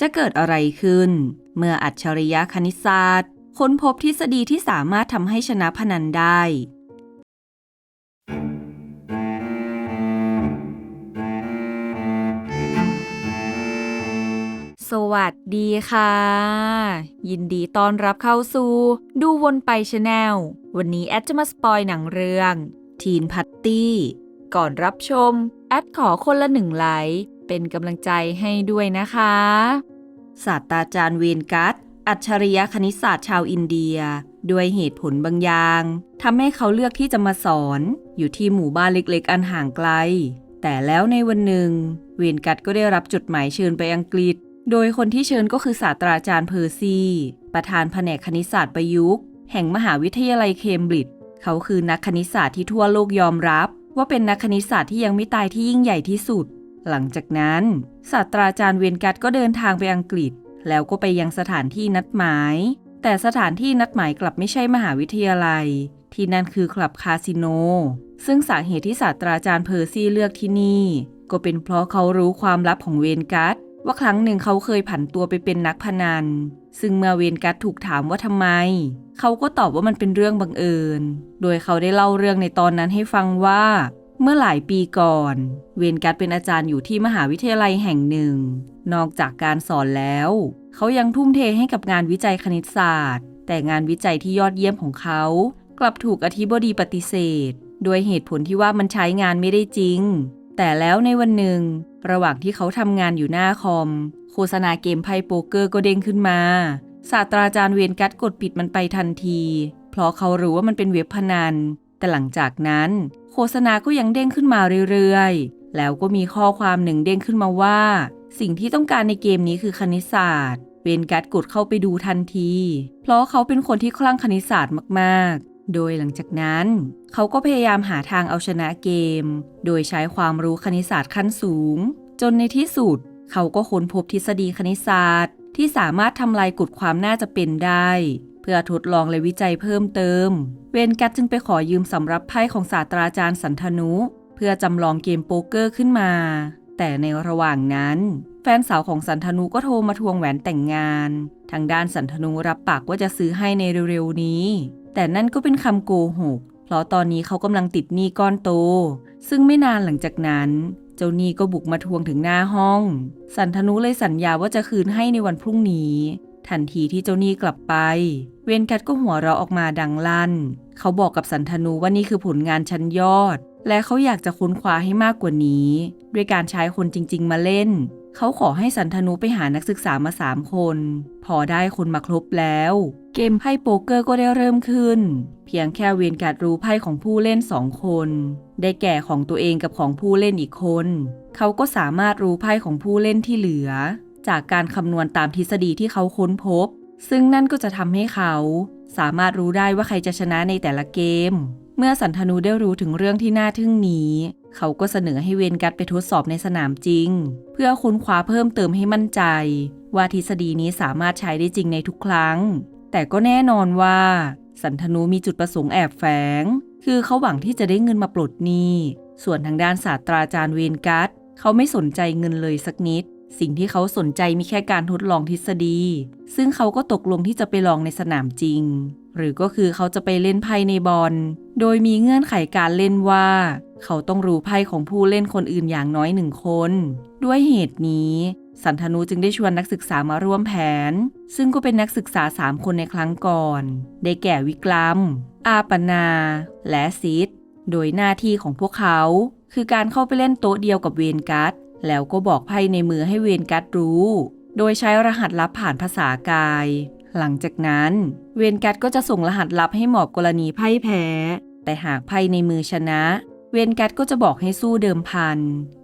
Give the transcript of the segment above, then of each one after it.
จะเกิดอะไรขึ้น เมื่ออัจฉริยะคณิตศาสตร์ ค้นพบทฤษฎีที่สามารถทำให้ชนะพนันได้ สวัสดีค่ะ ยินดีต้อนรับเข้าสู่ ดูวนไปชาแนล วันนี้แอดจะมาสปอยหนังเรื่อง ทีนพัตตี้ ก่อนรับชม แอดขอคนละหนึ่งไลค์ เป็นกำลังใจให้ด้วยนะคะศาสตราจารย์เวนกัตอัจฉริยะคณิตศาสตร์ชาวอินเดีย ด้วยเหตุผลบางอย่างทำให้เขาเลือกที่จะมาสอน อยู่ที่หมู่บ้านเล็กๆ อันห่างไกล แต่แล้วในวันหนึ่ง เวนกัตก็ได้รับจดหมายเชิญไปอังกฤษ โดยคนที่เชิญก็คือศาสตราจารย์เพอร์ซีประธานแผนกคณิตศาสตร์ประยุกต์ แห่งมหาวิทยาลัยเคมบริดจ์เขาคือนักคณิตศาสตร์ที่ทั่วโลกยอมรับ ว่าเป็นนักคณิตศาสตร์ที่ยังไม่ตายที่ยิ่งใหญ่ที่สุด หลังจากนั้น ศาสตราจารย์เวนกัตก็เดินทางไปอังกฤษ แล้วก็ไปยังสถานที่นัดหมาย แต่สถานที่นัดหมายกลับไม่ใช่มหาวิทยาลัย ที่นั่นคือคลับคาสิโน ซึ่งสาเหตุที่ศาสตราจารย์เพอร์ซี่เลือกที่นี่ ก็เป็นเพราะเขารู้ความลับของเวนกัตว่าครั้งหนึ่งเขาเคยผันตัวไปเป็นนักพนัน ซึ่งเมื่อเวนกัตถูกถามว่าทำไม เขาก็ตอบว่ามันเป็นเรื่องบังเอิญ โดยเขาได้เล่าเรื่องในตอนนั้นให้ฟังว่า เมื่อหลายปีก่อน เวนกัตเป็นอาจารย์อยู่ที่มหาวิทยาลัยแห่งหนึ่ง นอกจากการสอนแล้ว เขายังทุ่มเทให้กับงานวิจัยคณิตศาสตร์ แต่งานวิจัยที่ยอดเยี่ยมของเขา กลับถูกอธิบดีปฏิเสธ โดยเหตุผลที่ว่ามันใช้งานไม่ได้จริง แต่แล้วในวันหนึ่ง ระหว่างที่เขาทำงานอยู่หน้าคอม โฆษณาเกมไพ่โป๊กเกอร์ก็เด้งขึ้นมา ศาสตราจารย์เวนกัตกดปิดมันไปทันที เพราะเขารู้ว่ามันเป็นเว็บพนัน แต่หลังจากนั้น โฆษณาก็ยังเด้งขึ้นมาเรื่อยๆ แล้วก็มีข้อความหนึ่งเด้งขึ้นมาว่า สิ่งที่ต้องการในเกมนี้คือคณิตศาสตร์ เวนกัตกดเข้าไปดูทันที เพราะเขาเป็นคนที่คลั่งคณิตศาสตร์มากๆ โดยหลังจากนั้น เขาก็พยายามหาทางเอาชนะเกม โดยใช้ความรู้คณิตศาสตร์ขั้นสูง จนในที่สุด เขาก็ค้นพบทฤษฎีคณิตศาสตร์ ที่สามารถทำลายกฎความน่าจะเป็นได้ พื่อทดลองและวิจัยเพิ่มเติม เวนกัตจึงไปขอยืมสำรับไพ่ของศาสตราจารย์สันทนุ เพื่อจำลองเกมโป๊กเกอร์ขึ้นมา แต่ในระหว่างนั้น แฟนสาวของสันทนุก็โทรมาทวงแหวนแต่งงาน ทางด้านสันทนุรับปากว่าจะซื้อให้ในเร็วๆนี้ แต่นั่นก็เป็นคำโกหก เพราะตอนนี้เขากำลังติดหนี้ก้อนโต ซึ่งไม่นานหลังจากนั้น เจ้าหนี้ก็บุกมาทวงถึงหน้าห้อง สันทนุเลยสัญญาว่าจะคืนให้ในวันพรุ่งนี้ ทันทีที่เจ้าหนี้กลับไป เวนกัตก็หัวเราะออกมาดังลั่น เขาบอกกับสันทนุว่านี่คือผลงานชั้นยอด และเขาอยากจะค้นคว้าให้มากกว่านี้ ด้วยการใช้คนจริง ๆ มาเล่น เขาขอให้สันทนุไปหานักศึกษามาสามคน พอได้คนมาครบแล้ว เกมไพ่โป๊กเกอร์ก็ได้เริ่มขึ้น เพียงแค่เวนกัดรู้ไพ่ของผู้เล่นสองคน ได้แก่ของตัวเองกับของผู้เล่นอีกคน เขาก็สามารถรู้ไพ่ของผู้เล่นที่เหลือ จากการคำนวณตามทฤษฎีที่เขาค้นพบ ซึ่งนั่นก็จะทำให้เขาสามารถรู้ได้ว่าใครจะชนะในแต่ละเกม เมื่อสันทนุได้รู้ถึงเรื่องที่น่าทึ่งนี้ เขาก็เสนอให้เวนกัตไปทดสอบในสนามจริง เพื่อค้นคว้าเพิ่มเติมให้มั่นใจ ว่าทฤษฎีนี้สามารถใช้ได้จริงในทุกครั้ง แต่ก็แน่นอนว่า สันทนุมีจุดประสงค์แอบแฝง คือเขาหวังที่จะได้เงินมาปลดหนี้ ส่วนทางด้านศาสตราจารย์เวนกัตเขาไม่สนใจเงินเลยสักนิด สิ่งที่เขาสนใจมีแค่การทดลองทฤษฎี ซึ่งเขาก็ตกลงที่จะไปลองในสนามจริง หรือก็คือเขาจะไปเล่นไพ่ในบอล โดยมีเงื่อนไขการเล่นว่า เขาต้องรู้ไพ่ของผู้เล่นคนอื่นอย่างน้อยหนึ่งคน ด้วยเหตุนี้ สันทนุจึงได้ชวนนักศึกษามาร่วมแผน ซึ่งก็เป็นนักศึกษาสามคนในครั้งก่อน ได้แก่วิกลัม อาปนา และซิดโดยหน้าที่ของพวกเขาคือการเข้าไปเล่นโต๊ะเดียวกับเวนกัต แล้วก็บอกไพ่ในมือให้เวนกัตรู้ โดยใช้รหัสลับผ่านภาษากาย หลังจากนั้น เวนกัตก็จะส่งรหัสลับให้หมอบกรณีไพ่แพ้ แต่หากไพ่ในมือชนะ เวนกัตก็จะบอกให้สู้เดิมพัน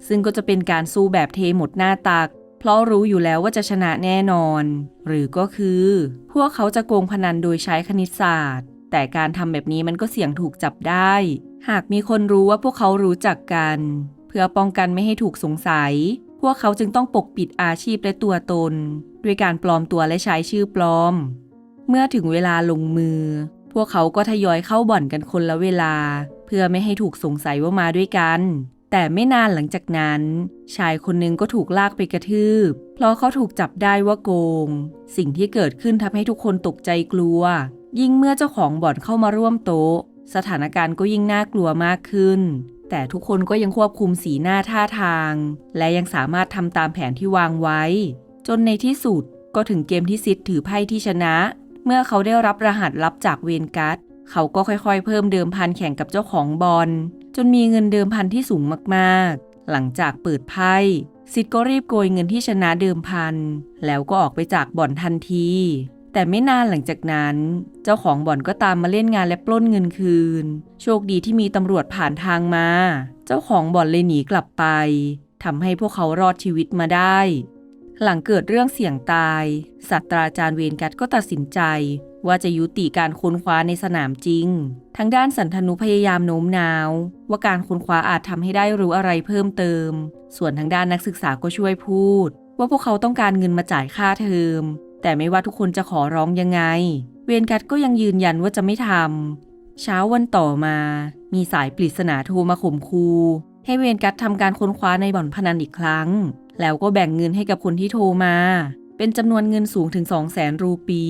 ซึ่งก็จะเป็นการสู้แบบเทหมดหน้าตัก เพราะรู้อยู่แล้วว่าจะชนะแน่นอน หรือก็คือ พวกเขาจะโกงพนันโดยใช้คณิตศาสตร์ แต่การทำแบบนี้มันก็เสี่ยงถูกจับได้ หากมีคนรู้ว่าพวกเขารู้จักกัน พื่อป้องกันไม่ให้ถูกสงสัย พวกเขาจึงต้องปกปิดอาชีพและตัวตน ด้วยการปลอมตัวและใช้ชื่อปลอม เมื่อถึงเวลาลงมือ พวกเขาก็ทยอยเข้าบ่อนกันคนละเวลา เพื่อไม่ให้ถูกสงสัยว่ามาด้วยกัน แต่ไม่นานหลังจากนั้น ชายคนหนึ่งก็ถูกลากไปกระทืบ เพราะเขาถูกจับได้ว่าโกง สิ่งที่เกิดขึ้นทำให้ทุกคนตกใจกลัว ยิ่งเมื่อเจ้าของบ่อนเข้ามาร่วมโต๊ะสถานการณ์ก็ยิ่งน่ากลัวมากขึ้น แต่ทุกคนก็ยังควบคุมสีหน้าท่าทาง และยังสามารถทำตามแผนที่วางไว้ จนในที่สุดก็ถึงเกมที่ซิดถือไพ่ที่ชนะ เมื่อเขาได้รับรหัสลับจากเวนกัสเขาก็ค่อยๆ เพิ่มเดิมพันแข่งกับเจ้าของบอล จนมีเงินเดิมพันที่สูงมากๆ หลังจากเปิดไพ่ซิดก็รีบโกยเงินที่ชนะเดิมพัน แล้วก็ออกไปจากบ่อนทันที แต่ไม่นานหลังจากนั้น เจ้าของบ่อนก็ตามมาเล่นงานและปล้นเงินคืน โชคดีที่มีตำรวจผ่านทางมา เจ้าของบ่อนเลยหนีกลับไปทำให้พวกเขารอดชีวิตมาได้ หลังเกิดเรื่องเสี่ยงตายศาสตราจารย์เวนกัตก็ตัดสินใจ ว่าจะยุติการค้นคว้าในสนามจริง ทางด้านสันทนุพยายามโน้มน้าว ว่าการค้นคว้าอาจทำให้ได้รู้อะไรเพิ่มเติม ส่วนทางด้านนักศึกษาก็ช่วยพูด ว่าพวกเขาต้องการเงินมาจ่ายค่าเทอม แต่ไม่ว่าทุกคนจะขอร้องยังไง เวนกัตก็ยังยืนยันว่าจะไม่ทำ เช้าวันต่อมา มีสายปริศนาโทรมาข่มคูให้เวนกัตทำการค้นคว้าในบ่อนพนันอีกครั้ง แล้วก็แบ่งเงินให้กับคนที่โทรมา เป็นจำนวนเงินสูงถึง 2 0 0แสนรูปี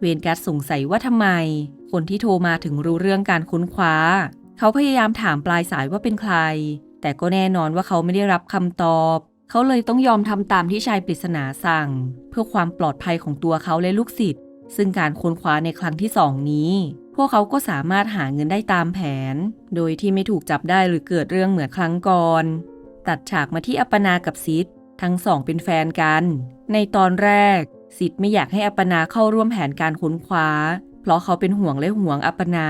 เวนกัสสงสัยว่าทำไม คนที่โทรมาถึงรู้เรื่องการค้นคว้า เขาพยายามถามปลายสายว่าเป็นใคร แต่ก็แน่นอนว่าเขาไม่ได้รับคำตอบ เขาเลยต้องยอมทำตามที่ชายปริศนาสั่ง เพื่อความปลอดภัยของตัวเขาและลูกศิษย์ซึ่งการค้นคว้าในครั้งที่สองนี้ พวกเขาก็สามารถหาเงินได้ตามแผน โดยที่ไม่ถูกจับได้หรือเกิดเรื่องเหมือนครั้งก่อน ตัดฉากมาที่อัปนากับซิดทั้งสองเป็นแฟนกัน ในตอนแรกซิดไม่อยากให้อัปนาเข้าร่วมแผนการค้นคว้า เพราะเขาเป็นห่วงและห่วงอัปนา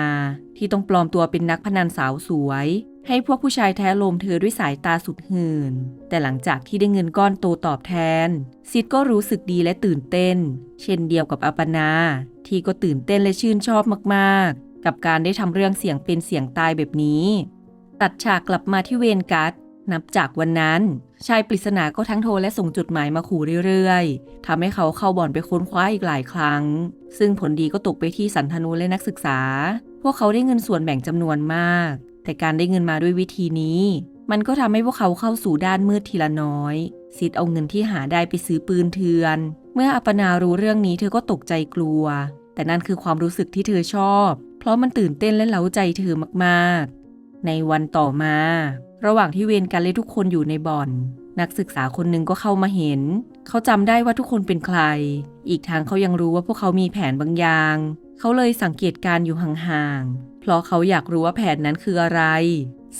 ที่ต้องปลอมตัวเป็นนักพนันสาวสวย ให้พวกผู้ชายแท้โลมเธอด้วยสายตาสุดหื่น แต่หลังจากที่ได้เงินก้อนโตตอบแทน ซิดก็รู้สึกดีและตื่นเต้น เช่นเดียวกับอัปนา ที่ก็ตื่นเต้นและชื่นชอบมากๆ กับการได้ทำเรื่องเสี่ยงเป็นเสี่ยงตายแบบนี้ ตัดฉากกลับมาที่เวนกัสนับจากวันนั้น ชายปริศนาก็ทั้งโทรและส่งจดหมายมาขู่เรื่อยๆทำให้เขาเข้าบ่อนไปค้นคว้าอีกหลายครั้ง ซึ่งผลดีก็ตกไปที่สันธนูและนักศึกษา พวกเขาได้เงินส่วนแบ่งจำนวนมาก แต่การได้เงินมาด้วยวิธีนี้ มันก็ทำให้พวกเขาเข้าสู่ด้านมืดทีละน้อยซิดเอาเงินที่หาได้ไปซื้อปืนเถื่อน เมื่ออัปนารู้เรื่องนี้เธอก็ตกใจกลัว แต่นั่นคือความรู้สึกที่เธอชอบ เพราะมันตื่นเต้นและเล้าใจเธอมากๆ ในวันต่อมา ระหว่างที่เวรกันและทุกคนอยู่ในบ่อน นักศึกษาคนหนึ่งก็เข้ามาเห็น เขาจำได้ว่าทุกคนเป็นใคร อีกทางเขายังรู้ว่าพวกเขามีแผนบางอย่าง เขาเลยสังเกตการอยู่ห่างๆ เพราะเขาอยากรู้ว่าแผนนั้นคืออะไร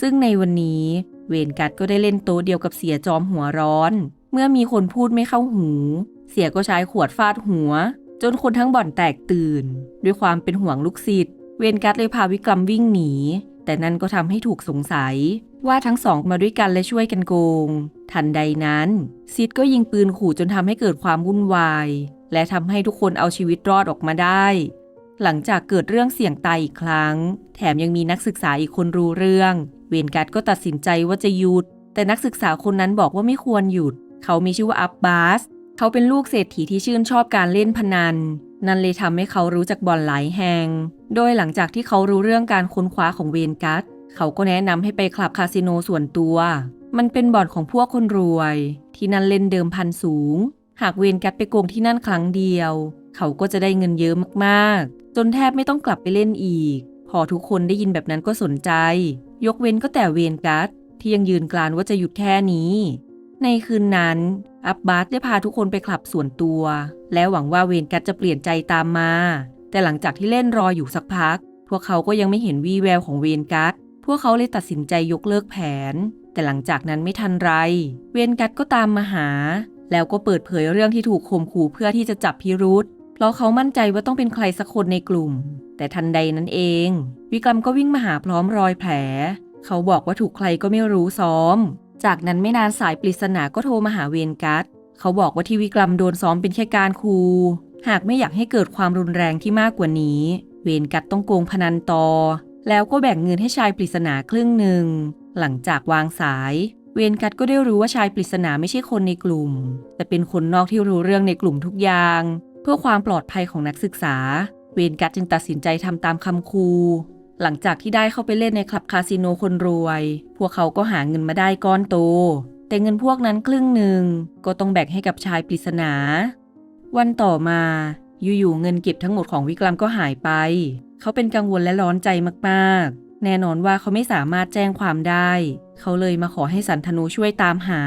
ซึ่งในวันนี้เวนกัดก็ได้เล่นโต๊ะเดียวกับเสียจอมหัวร้อน เมื่อมีคนพูดไม่เข้าหู เสียก็ใช้ขวดฟาดหัว จนคนทั้งบ่อนแตกตื่น ด้วยความเป็นห่วงลูกศิษย์เวนกัดเลยพาวิกรมวิ่งหนี แต่นั่นก็ทำให้ถูกสงสัย ว่าทั้งสองมาด้วยกันและช่วยกันโกง ทันใดนั้นซิดก็ยิงปืนขู่จนทำให้เกิดความวุ่นวาย และทำให้ทุกคนเอาชีวิตรอดออกมาได้ หลังจากเกิดเรื่องเสี่ยงตายอีกครั้ง แถมยังมีนักศึกษาอีกคนรู้เรื่อง เวนกัดก็ตัดสินใจว่าจะหยุด แต่นักศึกษาคนนั้นบอกว่าไม่ควรหยุด เขามีชื่อว่าอับบาส เขาเป็นลูกเศรษฐีที่ชื่นชอบการเล่นพนัน นั่นเลยทำให้เขารู้จักบ่อนหลายแห่ง โดยหลังจากที่เขารู้เรื่องการค้นคว้าของเวนกัสเขาก็แนะนำให้ไปคลับคาสิโนส่วนตัว มันเป็นบ่อนของพวกคนรวย ที่นั่นเล่นเดิมพันสูง หากเวนกัสไปโกงที่นั่นครั้งเดียว เขาก็จะได้เงินเยอะมากๆ นแทบไม่ต้องกลับไปเล่นอีก พอทุกคนได้ยินแบบนั้นก็สนใจ ยกเว้นก็แต่เวนกัสที่ยังยืนกรานว่าจะหยุดแค่นี้ ในคืนนั้น อับบาสได้พาทุกคนไปคลับส่วนตัว และหวังว่าเวนกัสจะเปลี่ยนใจตามมา แต่หลังจากที่เล่นรออยู่สักพัก พวกเขาก็ยังไม่เห็นวี่แววของเวนกัสพวกเขาเลยตัดสินใจยกเลิกแผน แต่หลังจากนั้นไม่ทันไร เวนกัสก็ตามมาหา แล้วก็เปิดเผยเรื่องที่ถูกข่มขู่เพื่อที่จะจับพิรุษ เพราะเขามั่นใจว่าต้องเป็นใครสักคนในกลุ่ม แต่ทันใดนั้นเอง วิกรมก็วิ่งมาหาพร้อมรอยแผล เขาบอกว่าถูกใครก็ไม่รู้ซ้อม จากนั้นไม่นานสายปริศนาก็โทรมาหาเวนกัสเขาบอกว่าที่วิกรมโดนซ้อมเป็นแค่การคูหากไม่อยากให้เกิดความรุนแรงที่มากกว่านี้ เวนกัสต้องโกงพนันต่อ แล้วก็แบ่งเงินให้ชายปริศนาครึ่งหนึ่ง หลังจากวางสาย เวนกัสก็ได้รู้ว่าชายปริศนาไม่ใช่คนในกลุ่ม แต่เป็นคนนอกที่รู้เรื่องในกลุ่มทุกอย่าง เพื่อความปลอดภัยของนักศึกษา เวนกัสจึงตัดสินใจทำตามคำครู หลังจากที่ได้เข้าไปเล่นในคลับคาสิโนคนรวย พวกเขาก็หาเงินมาได้ก้อนโต แต่เงินพวกนั้นครึ่งหนึ่งก็ต้องแบ่งให้กับชายปริศนา วันต่อมาอยู่ๆเงินเก็บทั้งหมดของวิกรัมก็หายไป เขาเป็นกังวลและร้อนใจมากๆ แน่นอนว่าเขาไม่สามารถแจ้งความได้ เขาเลยมาขอให้สันธนูช่วยตามหา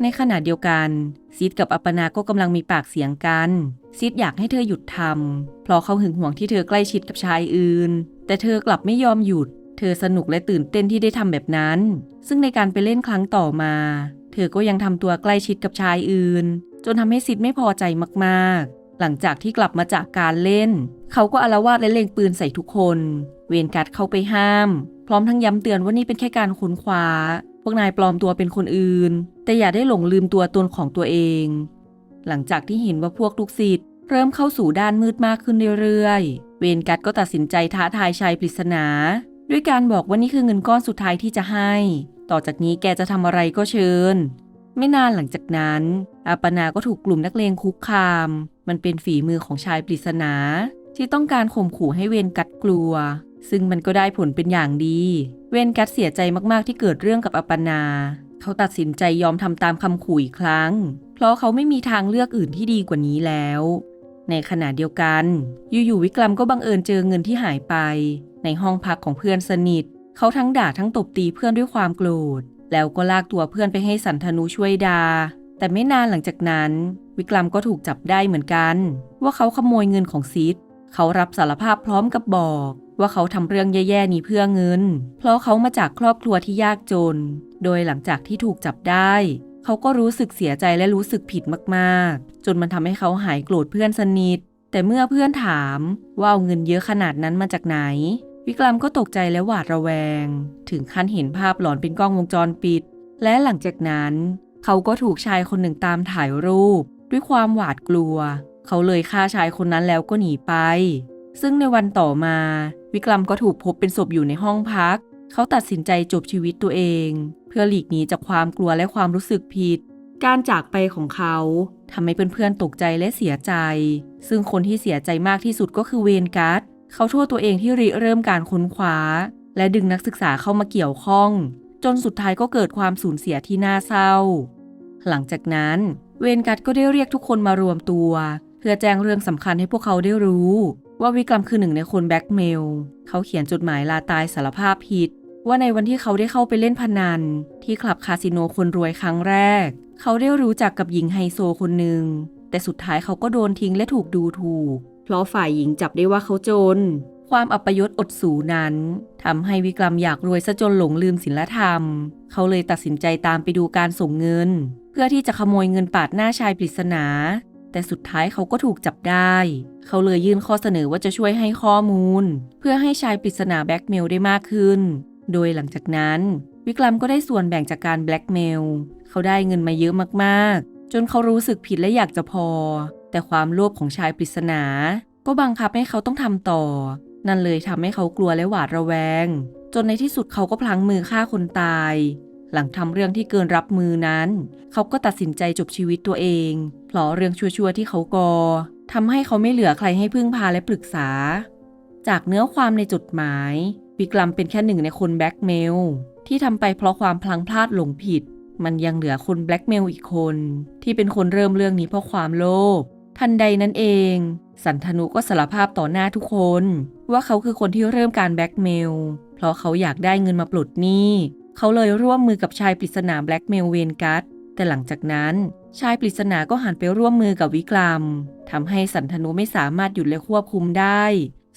ในขณะเดียวกัน ซิดกับอัปปนาก็กำลังมีปากเสียงกัน ซิดอยากให้เธอหยุดทำเพราะเขาหึงหวงที่เธอใกล้ชิดกับชายอื่น แต่เธอกลับไม่ยอมหยุด เธอสนุกและตื่นเต้นที่ได้ทำแบบนั้น ซึ่งในการไปเล่นครั้งต่อมา เธอก็ยังทำตัวใกล้ชิดกับชายอื่น จนทำให้ซิดไม่พอใจมากๆ หลังจากที่กลับมาจากการเล่น เขาก็อาละวาดและเล็งปืนใส่ทุกคน เวนกัดเข้าไปห้าม พร้อมทั้งย้ำเตือนว่านี่เป็นแค่การค้นคว้า พวกนายปลอมตัวเป็นคนอื่น แต่อย่าได้หลงลืมตัวตนของตัวเอง หลังจากที่เห็นว่าพวกลูกศิษย์เริ่มเข้าสู่ด้านมืดมากขึ้นเรื่อยๆ เวนกัดก็ตัดสินใจท้าทายชายปริศนา ด้วยการบอกว่านี่คือเงินก้อนสุดท้ายที่จะให้ ต่อจากนี้แกจะทำอะไรก็เชิญ ไม่นานหลังจากนั้น อาปนาก็ถูกกลุ่มนักเลงคุกคาม มันเป็นฝีมือของชายปริศนา ที่ต้องการข่มขู่ให้เวนกัดกลัว ซึ่งมันก็ได้ผลเป็นอย่างดี เวนกัดเสียใจมากๆที่เกิดเรื่องกับอปนา เขาตัดสินใจยอมทำตามคำขู่อีกครั้ง เพราะเขาไม่มีทางเลือกอื่นที่ดีกว่านี้แล้ว ในขณะเดียวกัน อยู่ๆวิกรัมก็บังเอิญเจอเงินที่หายไป ในห้องพักของเพื่อนสนิท เขาทั้งด่าทั้งตบตีเพื่อนด้วยความโกรธ แล้วก็ลากตัวเพื่อนไปให้สันธนูช่วยดา แต่ไม่นานหลังจากนั้น วิกรัมก็ถูกจับได้เหมือนกัน ว่าเขาขโมยเงินของซิดเขารับสารภาพพร้อมกับบอก ว่าเขาทำเรื่องแย่ๆนี้เพื่อเงิน เพราะเขามาจากครอบครัวที่ยากจน โดยหลังจากที่ถูกจับได้ เขาก็รู้สึกเสียใจและรู้สึกผิดมากๆ จนมันทำให้เขาหายโกรธเพื่อนสนิท แต่เมื่อเพื่อนถามว่าเอาเงินเยอะขนาดนั้นมาจากไหน วิกรัมก็ตกใจและหวาดระแวง ถึงขั้นเห็นภาพหลอนเป็นกล้องวงจรปิด และหลังจากนั้น เขาก็ถูกชายคนหนึ่งตามถ่ายรูป ด้วยความหวาดกลัว เขาเลยฆ่าชายคนนั้นแล้วก็หนีไปซึ่งในวันต่อมา วิกรัมก็ถูกพบเป็นศพอยู่ในห้องพัก เขาตัดสินใจจบชีวิตตัวเอง เพื่อหลีกหนีจากความกลัวและความรู้สึกผิด การจากไปของเขาทำให้เพื่อนๆตกใจและเสียใจ ซึ่งคนที่เสียใจมากที่สุดก็คือเวนการ์ดเขาโทษตัวเองที่ริเริ่มการค้นคว้า และดึงนักศึกษาเข้ามาเกี่ยวข้อง จนสุดท้ายก็เกิดความสูญเสียที่น่าเศร้า หลังจากนั้น เวนกัดก็ได้เรียกทุกคนมารวมตัว เพื่อแจ้งเรื่องสำคัญให้พวกเขาได้รู้ ว่าวิกรัมคือหนึ่งในคนแบล็กเมล เขาเขียนจดหมายลาตายสารภาพผิด ว่าในวันที่เขาได้เข้าไปเล่นพนัน ที่คลับคาสิโนคนรวยครั้งแรก เขาได้รู้จักกับหญิงไฮโซคนหนึ่ง แต่สุดท้ายเขาก็โดนทิ้งและถูกดูถูก เพราะฝ่ายหญิงจับได้ว่าเขาจน ความอัปยศอดสูนั้นทำให้วิกรัมอยากรวยซะจนหลงลืมศีลธรรม เขาเลยตัดสินใจตามไปดูการส่งเงิน เพื่อที่จะขโมยเงินปาดหน้าชายปริศนา แต่สุดท้ายเขาก็ถูกจับได้ เขาเลยยื่นข้อเสนอว่าจะช่วยให้ข้อมูล เพื่อให้ชายปริศนาแบล็กเมลได้มากขึ้น โดยหลังจากนั้น วิกรัมก็ได้ส่วนแบ่งจากการแบล็กเมล เขาได้เงินมาเยอะมากๆ จนเขารู้สึกผิดและอยากจะพอ แต่ความโลภของชายปริศนา ก็บังคับให้เขาต้องทำต่อ นั่นเลยทำให้เขากลัวและหวาดระแวง จนในที่สุดเขาก็พลั้งมือฆ่าคนตาย หลังทำเรื่องที่เกินรับมือนั้น เขาก็ตัดสินใจจบชีวิตตัวเองเพราะเรื่องชั่วๆที่เขาก่อทำให้เขาไม่เหลือใครให้พึ่งพาและปรึกษา จากเนื้อความในจดหมายวิกรัมเป็นแค่หนึ่งในคนแบล็กเมลที่ทำไปเพราะความพลังพลาดหลงผิด มันยังเหลือคนแบล็กเมลอีกคน ที่เป็นคนเริ่มเรื่องนี้เพราะความโลภทันใดนั้นเอง สันธนุก็สารภาพต่อหน้าทุกคน ว่าเขาคือคนที่เริ่มการแบล็กเมลเพราะเขาอยากได้เงินมาปลดหนี้ เขาเลยร่วมมือกับชายปริศนาแบล็กเมลเวนกัสแต่หลังจากนั้นชายปริศนาก็หันไปร่วมมือกับวิกรัมทำให้สันธนุไม่สามารถหยุดและควบคุมได้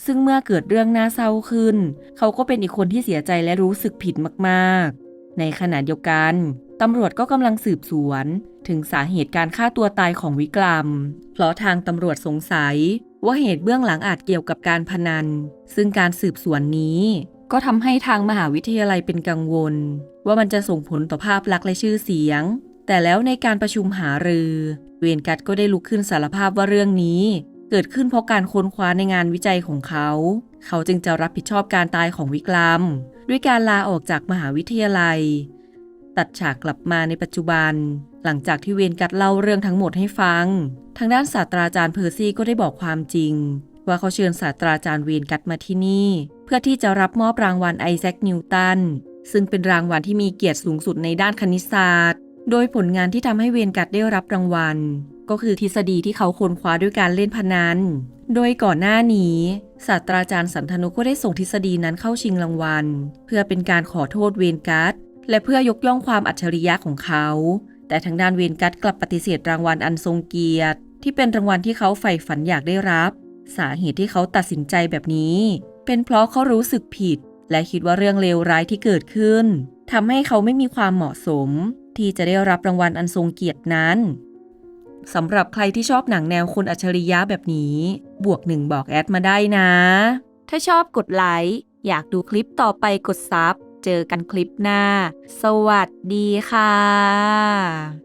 ซึ่งเมื่อเกิดเรื่องน่าเศร้าขึ้น เขาก็เป็นอีกคนที่เสียใจและรู้สึกผิดมากๆ ในขณะเดียวกันตำรวจก็กำลังสืบสวน ถึงสาเหตุการฆ่าตัวตายของวิกรัมเพราะทางตำรวจสงสัย ว่าเหตุเบื้องหลังอาจเกี่ยวกับการพนัน ซึ่งการสืบสวนนี้ ก็ทำให้ทางมหาวิทยาลัยเป็นกังวล ว่ามันจะส่งผลต่อภาพลักษณ์และชื่อเสียง แต่แล้วในการประชุมหารือ เวนกัตก็ได้ลุกขึ้นสารภาพว่าเรื่องนี้ เกิดขึ้นเพราะการค้นคว้าในงานวิจัยของเขา เขาจึงจะรับผิดชอบการตายของวิกรัม ด้วยการลาออกจากมหาวิทยาลัย ตัดฉากกลับมาในปัจจุบัน หลังจากที่เวนกัตเล่าเรื่องทั้งหมดให้ฟัง ทางด้านศาสตราจารย์เพอร์ซี่ก็ได้บอกความจริง ว่าเขาเชิญศาสตราจารย์เวนกัตมาที่นี่ เพื่อที่จะรับมอบรางวัลไอแซคนิวตัน ซึ่งเป็นรางวัลที่มีเกียรติสูงสุดในด้านคณิตศาสตร์ โดยผลงานที่ทำให้เวนกัตได้รับรางวัล ก็คือทฤษฎีที่เขาค้นคว้าด้วยการเล่นพนัน โดยก่อนหน้านี้ศาสตราจารย์สันทนุก็ได้ส่งทฤษฎีนั้นเข้าชิงรางวัล เพื่อเป็นการขอโทษเวนกัตและเพื่อยกย่องความอัจฉริยะของเขา แต่ทางด้านเวนกัตกลับปฏิเสธรางวัลอันทรงเกียรติ ที่เป็นรางวัลที่เขาใฝ่ฝันอยากได้รับ สาเหตุที่เขาตัดสินใจแบบนี้ เป็นเพราะเขารู้สึกผิด และคิดว่าเรื่องเลวร้ายที่เกิดขึ้นทำให้เขาไม่มีความเหมาะสม ที่จะได้รับรางวัลอันทรงเกียรตินั้นสำหรับใครที่ชอบหนังแนวคนอัจฉริยะแบบนี้ บวกหนึ่งบอกแอดมาได้นะ ถ้าชอบกดไลค์อยากดูคลิปต่อไปกดซับ เจอกันคลิปหน้า สวัสดีค่ะ